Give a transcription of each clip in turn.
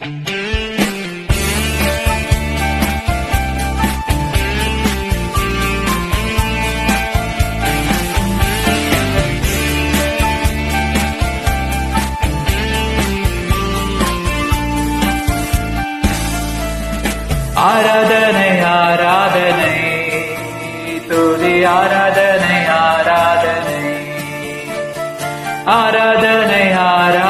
ஆராதனை ஆராதனை. துதி ஆராதனை ஆராதனை. ஆராதனை ஆரா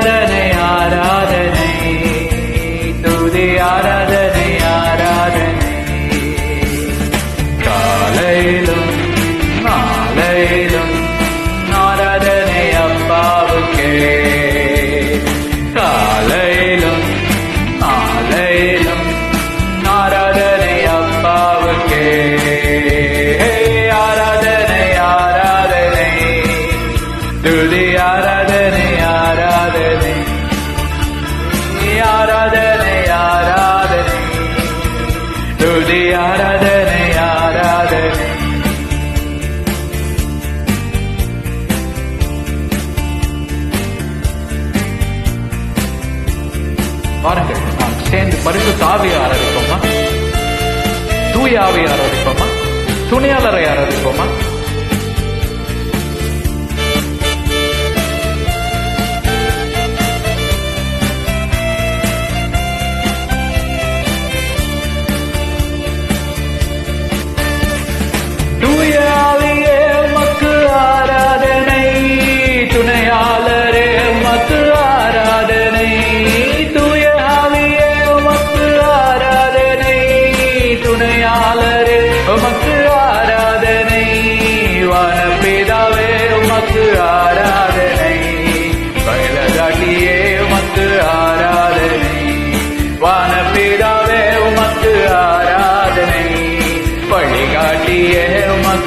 வாருங்கள் நாம் சேர்ந்து பரிசு ஆவியை ஆராதிப்போமா தூய ஆவியை ஆராதிப்போமா துணையாளரை ஆராதிப்போமா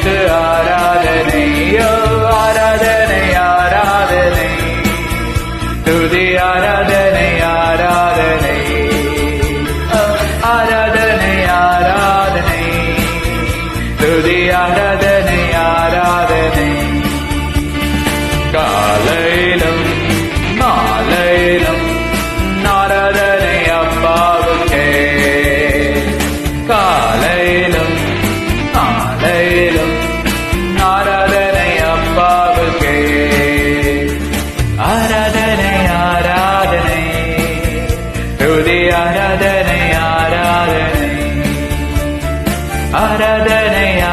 te. ஆராதனையா